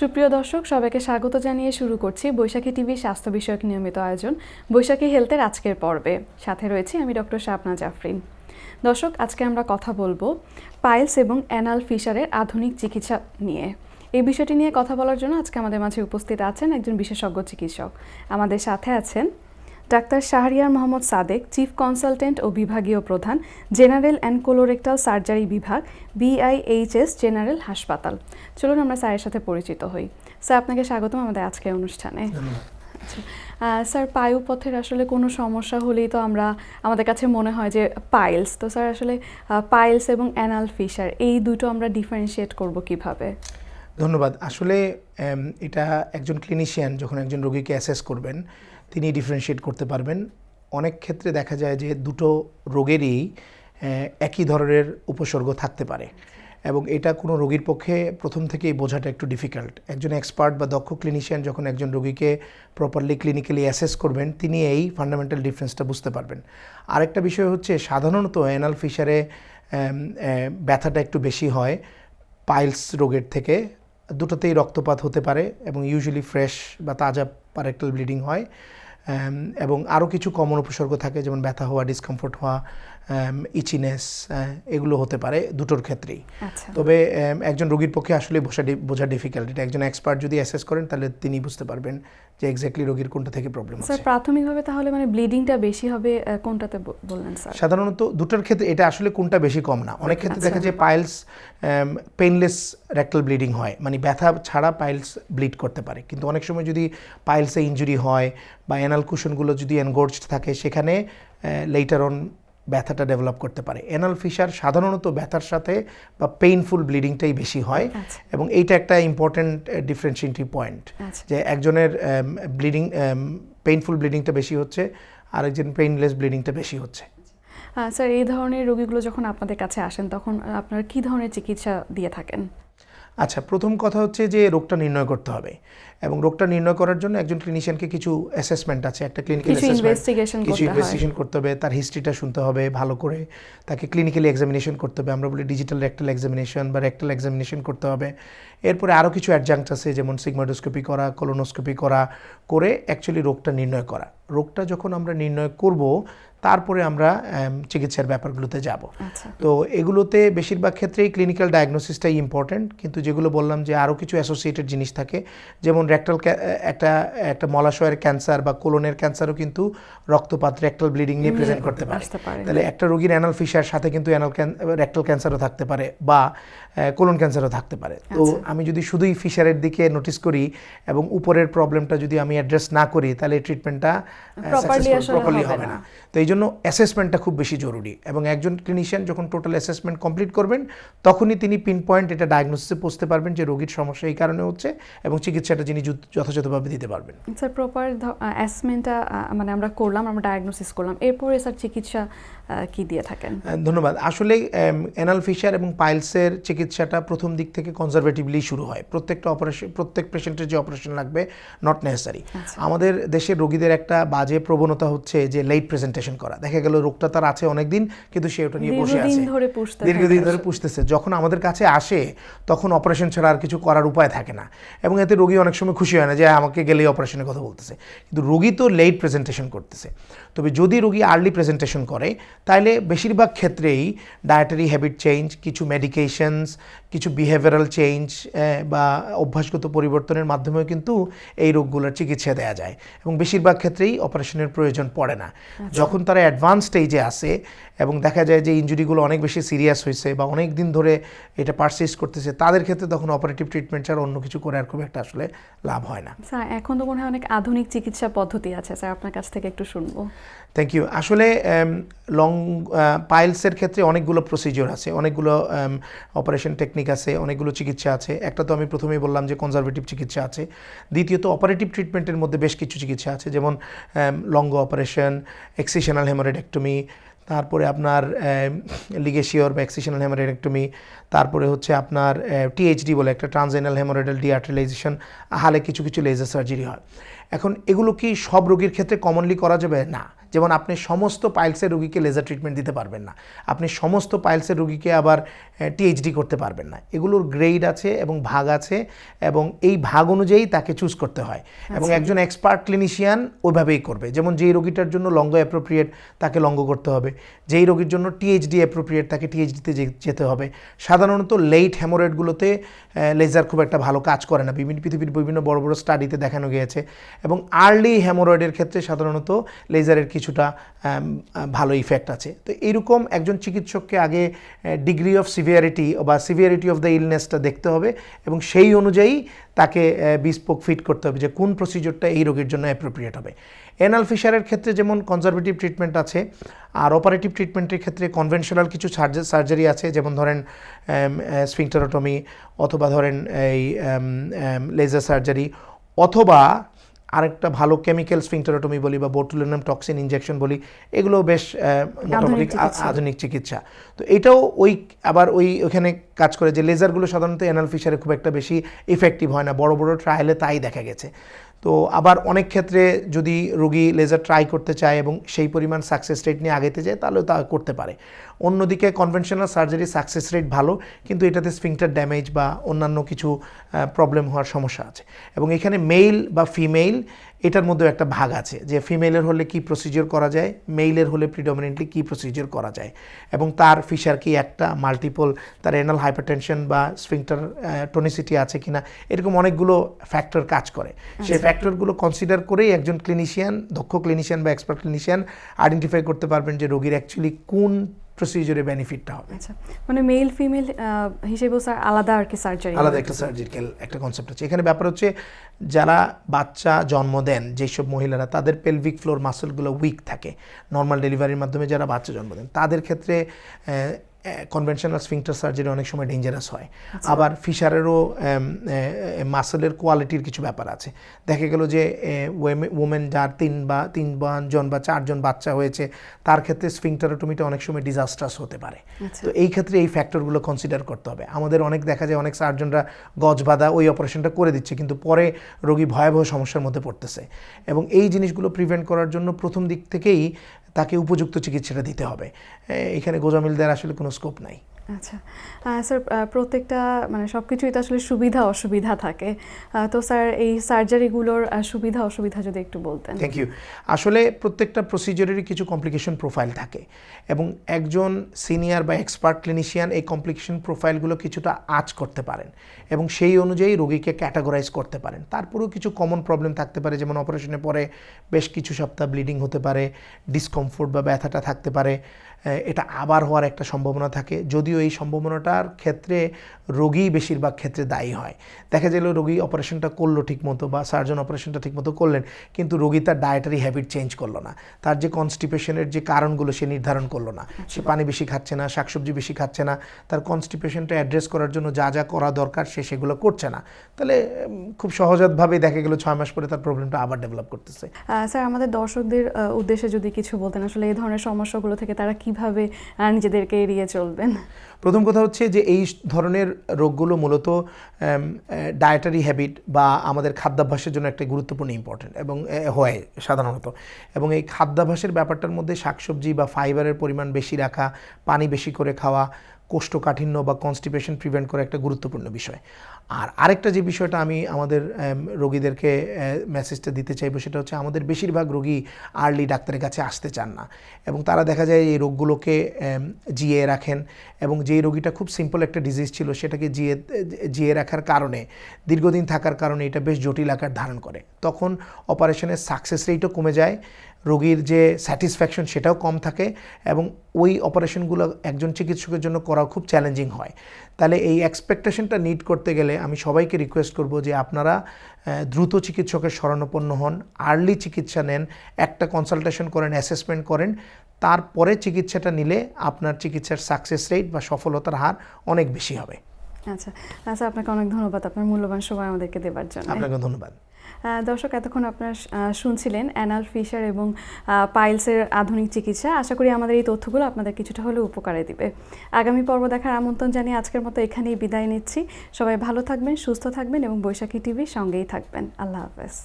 সুপ্রিয় দর্শক, সবাইকে স্বাগত জানিয়ে শুরু করছি বৈশাখী টিভি স্বাস্থ্য বিষয়ক নিয়মিত আয়োজন, বৈশাখী হেলথের আজকের পর্বে। সাথে রয়েছে আমি ডক্টর শাপনা জাফরিন। দর্শক, আজকে আমরা কথা বলব পাইলস এবং অ্যানাল ফিশারের আধুনিক চিকিৎসা নিয়ে। এই বিষয়টি নিয়ে কথা বলার জন্য আজকে আমাদের মাঝে উপস্থিত আছেন একজন বিশেষজ্ঞ চিকিৎসক। আমাদের সাথে আছেন doctor Shahriar Mohammad Sadek chief consultant ও বিভাগীয় প্রধান জেনারেল অ্যান্ড কোলোরেক্টাল সার্জারি বিভাগ বিআইএইচএস জেনারেল হাসপাতাল। চলুন আমরা স্যারের সাথে পরিচিত হই। স্যার আপনাকে স্বাগতম আমাদের আজকের অনুষ্ঠানে। আচ্ছা স্যার পায়ুপথের আসলে কোনো সমস্যা হলেই তো আমরা আমাদের কাছে মনে হয় যে পাইলস। তো স্যার আসলে পাইলস এবং অ্যানাল ফিশার এই দুটো আমরা ডিফারেন্সিয়েট করব কীভাবে? ধন্যবাদ। আসলে এটা একজন ক্লিনিশিয়ান যখন একজন রোগীকে অ্যাসেস করবেন তিনি ডিফারেন্সিয়েট করতে পারবেন। অনেক ক্ষেত্রে দেখা যায় যে দুটো রোগেরই একই ধরনের উপসর্গ থাকতে পারে এবং এটা কোনো রোগীর পক্ষে প্রথম থেকেই বোঝাটা একটু ডিফিকাল্ট একজন এক্সপার্ট বা দক্ষ ক্লিনিশিয়ান যখন একজন রোগীকে প্রপারলি ক্লিনিক্যালি অ্যাসেস করবেন, তিনি এই ফান্ডামেন্টাল ডিফারেন্সটা বুঝতে পারবেন। আরেকটা বিষয় হচ্ছে, সাধারণত অ্যানাল ফিশারে ব্যথাটা একটু বেশি হয় পাইলস রোগের থেকে। দুটোতেই রক্তপাত হতে পারে এবং ইউজুয়ালি ফ্রেশ বা তাজা পারেক্টাল ব্লিডিং হয় এবং আরও কিছু কমন উপসর্গ থাকে যেমন ব্যথা হওয়া ডিসকমফোর্ট হওয়া ইচিনেস এগুলো হতে পারে দুটোর ক্ষেত্রেই। আচ্ছা। তবে একজন রোগীর পক্ষে আসলে বোঝা বোঝা ডিফিকাল্ট এটা একজন এক্সপার্ট যদি অ্যাসেস করেন তাহলে তিনি বুঝতে পারবেন যে এক্স্যাক্টলি রোগীর কোনটা থেকে প্রবলেম স্যার প্রাথমিকভাবে তাহলে মানে ব্লিডিংটা বেশি হবে কোনটাতে বললেন স্যার? সাধারণত দুটোর ক্ষেত্রে এটা আসলে কোনটা বেশি কম না। অনেক ক্ষেত্রে আচ্ছা। দেখা যায় পাইলস পেইনলেস রেক্টাল ব্লিডিং হয়। মানে ব্যথা ছাড়া পাইলস ব্লিড করতে পারে। কিন্তু অনেক সময় যদি পাইলসে ইনজুরি হয় বা অ্যানাল কুশনগুলো যদি এনগোর্জড থাকে সেখানে লেটার অন ব্যথাটা ডেভেলপ করতে পারে। অ্যানাল ফিশার সাধারণত ব্যথার সাথে বা পেইনফুল ব্লিডিংটাই বেশি হয় আচ্ছা। এবং এইটা একটা ইম্পর্ট্যান্ট ডিফারেন্সিয়েটিভ পয়েন্ট যে একজনের ব্লিডিং পেইনফুল ব্লিডিংটা বেশি হচ্ছে আরেকজন পেইনলেস ব্লিডিংটা বেশি হচ্ছে। স্যার এই ধরনের রোগীগুলো যখন আপনাদের কাছে আসেন তখন আপনারা কি ধরনের চিকিৎসা দিয়ে থাকেন? আচ্ছা প্রথম কথা হচ্ছে যে রোগটা নির্ণয় করতে হবে এবং রোগটা নির্ণয় করার জন্য একজন ক্লিনিশিয়ানকে কিছু অ্যাসেসমেন্ট আছে একটা ক্লিনিক্যাল ইনভেস্টিগেশন কিছু করতে ইনভেস্টিগেশন করতে হবে তার হিস্ট্রিটা শুনতে হবে ভালো করে তাকে ক্লিনিক্যালি এক্সামিনেশন করতে হবে আমরা বলি ডিজিটাল রেক্টাল এক্সামিনেশন বা রেক্টাল এক্সামিনেশন করতে হবে। এরপরে আরও কিছু অ্যাডজাঙ্ক্ট আছে যেমন সিগমাডোস্কোপি করা কলোনোস্কোপি করা করে অ্যাকচুয়ালি রোগটা নির্ণয় করা। রোগটা যখন আমরা নির্ণয় করব তারপরে আমরা চিকিৎসার ব্যাপারগুলোতে যাব। আচ্ছা। তো এগুলোতে বেশিরভাগ ক্ষেত্রেই ক্লিনিক্যাল ডায়াগনোসিসটাই ইম্পর্ট্যান্ট কিন্তু যেগুলো বললাম যে আরও কিছু অ্যাসোসিয়েটেড জিনিস থাকে যেমন রেক্টাল একটা একটা মলাশয়ের ক্যান্সার বা কোলনের ক্যান্সারও কিন্তু রক্তপাত রেক্টাল ব্লিডিং নিয়ে প্রেজেন্ট করতে পারে। পারে। তাহলে একটা রোগীর অ্যানাল ফিশার সাথে কিন্তু অ্যানাল রেক্টাল ক্যান্সারও থাকতে পারে বা কোলন ক্যান্সারও থাকতে পারে। তো আচ্ছা। আমি যদি শুধুই ফিশারের দিকে নোটিস করি এবং উপরের প্রবলেমটা যদি আমি অ্যাড্রেস না করি তাহলে ট্রিটমেন্টটা প্রপারলি হবে না। তো এই জন্য অ্যাসেসমেন্টটা খুব বেশি জরুরি এবং একজন ক্লিনিশিয়ান যখন টোটাল অ্যাসেসমেন্ট কমপ্লিট করবেন তখনই তিনি পিন পয়েন্ট এটা ডায়াগনোসিসে পৌঁছতে পারবেন যে রোগীর সমস্যা এই কারণে হচ্ছে এবং চিকিৎসাটা যিনি যথাযথভাবে দিতে পারবেন। স্যার প্রপার অ্যাসমেন্টটা মানে আমরা করলাম আমরা ডায়াগনোসিস করলাম। এরপরে স্যার চিকিৎসা কি দিয়ে থাকেন? ধন্যবাদ। আসলে অ্যানাল ফিশার এবং পাইলসের চিকিৎসাটা প্রথম দিক থেকে কনজারভেটিভলি শুরু হয়। প্রত্যেকটা অপারেশন প্রত্যেক পেশেন্টের যে অপারেশন লাগবে নট নেসেসারি আচ্ছা। আমাদের দেশের রোগীদের একটা বাজে প্রবণতা হচ্ছে যে লেট প্রেজেন্টেশন করা। দেখা গেল রোগটা তার আছে অনেক দিন কিন্তু সে ওটা নিয়ে বসে দীর্ঘদিন আছে। দীর্ঘদিন ধরে পুষতেছে। যখন আমাদের কাছে আসে তখন অপারেশন ছাড়া আর কিছু করার উপায় থাকে না। এবং এতে রোগী অনেক সময় খুশি হয় না যে আমাকে গেলেই অপারেশনের কথা বলতেছে। কিন্তু রোগী তো লেট প্রেজেন্টেশন করতেছে। তবে যদি রোগী আর্লি প্রেজেন্টেশন করে তাহলে বেশিরভাগ ক্ষেত্রেই ডায়েটারি হ্যাবিট চেঞ্জ কিছু মেডিকেশনস কিছু বিহেভিয়ারাল চেঞ্জ বা অভ্যাসগত পরিবর্তনের মাধ্যমেও কিন্তু এই রোগগুলোর চিকিৎসা দেওয়া যায়। এবং বেশিরভাগ ক্ষেত্রেই অপারেশনের প্রয়োজন পড়ে না। যখন তারা অ্যাডভান্স স্টেজে আসে এবং দেখা যায় যে ইঞ্জুরিগুলো অনেক বেশি সিরিয়াস হয়েছে বা অনেক দিন ধরে এটা পারসিস্ট করতেছে তাদের ক্ষেত্রে তখন অপারেটিভ ট্রিটমেন্ট ছাড়া অন্য কিছু করে আর খুব একটা আসলে লাভ হয় না। স্যার এখন তো মনে হয় অনেক আধুনিক চিকিৎসা পদ্ধতি আছে। স্যার আপনার কাছ থেকে একটু শুনব। থ্যাংক ইউ আসলে লং পাইলসের ক্ষেত্রে অনেকগুলো প্রসিজিওর আছে। অনেকগুলো অপারেশন টেকনিক আছে, অনেকগুলো চিকিৎসা আছে। একটা তো আমি প্রথমেই বললাম যে কনজারভেটিভ চিকিৎসা আছে। দ্বিতীয়ত অপারেটিভ ট্রিটমেন্টের মধ্যে বেশ কিছু চিকিৎসা আছে, যেমন লঙ্গ অপারেশন এক্সিশনাল হেমোরেডেক্টমি তারপরে আপনার লিগেশিওর বা এক্সিশনাল হেমোরেডেক্টমি তারপরে হচ্ছে আপনার টিএইচডি বলে একটা ট্রানজেনাল হেমোরেডাল ডিআর্টিলাইজেশন হালে কিছু কিছু লেজার সার্জারি হয়। এখন এগুলো কি সব রোগীর ক্ষেত্রে কমনলি করা যাবে? না। যেমন আপনি সমস্ত পাইলসের রুগীকে লেজার ট্রিটমেন্ট দিতে পারবেন না। আপনি সমস্ত পাইলসের রুগীকে আবার টিএইচডি করতে পারবেন না। এগুলোর গ্রেড আছে এবং ভাগ আছে এবং এই ভাগ অনুযায়ী তাকে চুজ করতে হয়। এবং একজন এক্সপার্ট ক্লিনিশিয়ান ওইভাবেই করবে। যেমন যেই রোগীটার জন্য লঙ্গ অ্যাপ্রোপ্রিয়েট তাকে লঙ্গ করতে হবে যেই রোগীর জন্য টিএইচডি অ্যাপ্রোপ্রিয়েট তাকে টিএইচডিতে যেতে হবে। সাধারণত লেট হ্যামোরয়েডগুলোতে লেজার খুব একটা ভালো কাজ করে না। বিভিন্ন পৃথিবীর বিভিন্ন বড় বড় স্টাডিতে দেখানো গিয়েছে। এবং আর্লি হ্যামোরয়েডের ক্ষেত্রে সাধারণত লেজারের কিছুটা ভালো ইফেক্ট আছে। তো এইরকম একজন চিকিৎসককে আগে ডিগ্রি অফ সিভিয়ারিটি বা সিভিয়ারিটি অফ দ্য ইলনেসটা দেখতে হবে এবং সেই অনুযায়ী তাকে বিস্পোক ফিট করতে হবে যে কোন প্রসিজিওরটা এই রোগীর জন্য অ্যাপ্রোপ্রিয়েট হবে। এনাল ফিশারের ক্ষেত্রে যেমন কনজারভেটিভ ট্রিটমেন্ট আছে, আর অপারেটিভ ট্রিটমেন্টের ক্ষেত্রে কনভেনশনাল কিছু সার্জারি আছে, যেমন ধরেন স্ফিংটারোটমি অথবা ধরেন এই লেজার সার্জারি অথবা আরেকটা ভালো কেমিক্যাল স্পিংটারোটমি বলি বা বোটুলিনাম টক্সিন ইনজেকশন বলি এগুলো বেশ মোটামুটি। আধুনিক চিকিৎসা। তো এটাও ওই আবার ওই ওখানে কাজ করে যে লেজারগুলো সাধারণত অ্যানাল ফিশারে খুব একটা বেশি ইফেক্টিভ হয় না। বড় বড় ট্রায়ালে তাই দেখা গেছে। তো আবার অনেক ক্ষেত্রে যদি রুগী লেজার ট্রাই করতে চায় এবং সেই পরিমাণ সাকসেস রেট নিয়ে আগেতে যায় তাহলেও তা করতে পারে। অন্যদিকে কনভেনশনাল সার্জারি সাকসেস রেট ভালো, কিন্তু এটাতে স্পিংটার ড্যামেজ বা অন্যান্য কিছু প্রবলেম হওয়ার সমস্যা আছে। এবং এখানে মেইল বা ফিমেইল এটার মধ্যেও একটা ভাগ আছে যে ফিমেলের হলে কি প্রসিজিওর করা যায় মেইলের হলে প্রিডমিনেন্টলি কি প্রসিজিওর করা যায় এবং তার ফিশার কি একটা মাল্টিপল তার এনাল হাইপারটেনশন বা স্ফিংটার টনিসিটি আছে কিনা এরকম অনেকগুলো ফ্যাক্টর কাজ করে। সেই ফ্যাক্টরগুলো কনসিডার করেই একজন ক্লিনিশিয়ান দক্ষ ক্লিনিশিয়ান বা এক্সপার্ট ক্লিনিশিয়ান আইডেন্টিফাই করতে পারবেন যে রোগীর অ্যাকচুয়ালি কোন প্রসিজিওরে বেনিফিটটা হবে। আচ্ছা মানে মেল ফিমেল হিসেবেও স্যার আলাদা আর কি সার্জারি আলাদা একটা সার্জিক্যাল একটা কনসেপ্ট আছে। এখানে ব্যাপার হচ্ছে যারা বাচ্চা জন্ম দেন যেসব মহিলারা তাদের পেলভিক ফ্লোর মাসেলগুলো উইক থাকে। নর্মাল ডেলিভারির মাধ্যমে যারা বাচ্চা জন্ম দেন তাদের ক্ষেত্রে কনভেনশনাল স্ফিংটার সার্জারি অনেক সময় ডেঞ্জারাস হয়। আবার ফিশারেরও মাসেলের কোয়ালিটির কিছু ব্যাপার আছে। দেখা গেল যে ওমেন যার তিন বা তিন জন বা চারজন বাচ্চা হয়েছে তার ক্ষেত্রে স্ফিংটারোটমিটা অনেক সময় ডিজাস্টার্স হতে পারে। আচ্ছা। তো এই ক্ষেত্রে এই ফ্যাক্টরগুলো কনসিডার করতে হবে। আমাদের অনেক দেখা যায় অনেক সার্জনরা গজ বাঁধা ওই অপারেশনটা করে দিচ্ছে কিন্তু পরে রোগী ভয়াবহ সমস্যার মধ্যে পড়তেছে। এবং এই জিনিসগুলো প্রিভেন্ট করার জন্য প্রথম দিক থেকেই তাকে উপযুক্ত চিকিৎসাটা দিতে হবে। এখানে গোজামিলদের আসলে কোনো স্কোপ নাই। আচ্ছা স্যার প্রত্যেকটা মানে সব কিছুই তো আসলে সুবিধা অসুবিধা থাকে। তো স্যার এই সার্জারিগুলোর সুবিধা অসুবিধা যদি একটু বলতেন। থ্যাংক ইউ আসলে প্রত্যেকটা প্রসিজারেরই কিছু কমপ্লিকেশন প্রোফাইল থাকে এবং একজন সিনিয়র বা এক্সপার্ট ক্লিনিশিয়ান এই কমপ্লিকেশন প্রোফাইলগুলো কিছুটা আঁচ করতে পারেন এবং সেই অনুযায়ী রোগীকে ক্যাটাগরাইজ করতে পারেন। তারপরেও কিছু কমন প্রবলেম থাকতে পারে, যেমন অপারেশনের পরে বেশ কিছু সপ্তাহ ব্লিডিং হতে পারে ডিসকমফোর্ট বা ব্যথাটা থাকতে পারে। এটা আবার হওয়ার একটা সম্ভাবনা থাকে। যদিও এই সম্ভাবনাটার ক্ষেত্রে রোগী বেশিরভাগ ক্ষেত্রে দায়ী হয়। দেখা গেল রোগী অপারেশনটা করল ঠিকমতো বা সার্জন অপারেশনটা ঠিকমতো করলেন কিন্তু রোগী তার ডায়েটারি হ্যাবিট চেঞ্জ করল না। তার যে কনস্টিপেশনের যে কারণগুলো সে নির্ধারণ করল না। সে পানি বেশি খাচ্ছে না শাকসবজি বেশি খাচ্ছে না তার কনস্টিপেশনটা অ্যাড্রেস করার জন্য যা যা করা দরকার সে সেগুলো করছে না। তাহলে খুব সহজাতভাবে দেখা গেল ছয় মাস পরে তার প্রবলেমটা আবার ডেভেলপ করতেছে। স্যার আমাদের দর্শকদের উদ্দেশ্যে যদি কিছু বলতেন আসলে এই ধরনের সমস্যাগুলো থেকে তারা কীভাবে নিজেদেরকে এড়িয়ে চলবেন? প্রথম কথা হচ্ছে যে, এই ধরনের রোগগুলো মূলত ডায়েটারি হ্যাবিট বা আমাদের খাদ্যাভ্যাসের জন্য একটা গুরুত্বপূর্ণ ইম্পর্টেন্ট এবং হয় সাধারণত। এবং এই খাদ্যাভ্যাসের ব্যাপারটার মধ্যে শাকসবজি বা ফাইবারের পরিমাণ বেশি রাখা, পানি বেশি করে খাওয়া কোষ্ঠকাঠিন্য বা কনস্টিপেশন প্রিভেন্ট করা একটা গুরুত্বপূর্ণ বিষয়। আর আরেকটা যে বিষয়টা আমি আমাদের রোগীদেরকে মেসেজটা দিতে চাইব সেটা হচ্ছে আমাদের বেশিরভাগ রোগী আর্লি ডাক্তারের কাছে আসতে চান না। এবং তারা দেখা যায় এই রোগগুলোকে জিয়ে রাখেন এবং যেই রোগীটা খুব সিম্পল একটা ডিজিজ ছিল সেটাকে জিয়ে জিয়ে রাখার কারণে, দীর্ঘদিন থাকার কারণে এটা বেশ জটিল আকার ধারণ করে। তখন অপারেশনের সাকসেস রেটও কমে যায় রোগীর যে স্যাটিসফ্যাকশন সেটাও কম থাকে এবং ওই অপারেশনগুলো একজন চিকিৎসকের জন্য করা খুব চ্যালেঞ্জিং হয়। তাহলে এই এক্সপেকটেশনটা নিট করতে গেলে আমি সবাইকে রিকোয়েস্ট করব যে আপনারা দ্রুত চিকিৎসকের শরণাপন্ন হন আর্লি চিকিৎসা নেন একটা কনসালটেশন করেন অ্যাসেসমেন্ট করেন তারপরে চিকিৎসাটা নিলে আপনার চিকিৎসার সাকসেস রেট বা সফলতার হার অনেক বেশি হবে। আচ্ছা আচ্ছা আপনাকে অনেক ধন্যবাদ। আপনার মূল্যবান সময় আমাদেরকে দেওয়ার জন্য। আপনাকে ধন্যবাদ। দর্শক, এতক্ষণ আপনারা শুনছিলেন অ্যানাল ফিশার এবং পাইলসের আধুনিক চিকিৎসা। আশা করি আমাদের এই তথ্যগুলো আপনাদের কিছুটা হলেও উপকারে দিবে। আগামী পর্ব দেখার আমন্ত্রণ জানিয়ে আজকের মতো এখানেই বিদায় নিচ্ছি। সবাই ভালো থাকবেন, সুস্থ থাকবেন এবং বৈশাখী টিভির সঙ্গেই থাকবেন। আল্লাহ হাফেজ।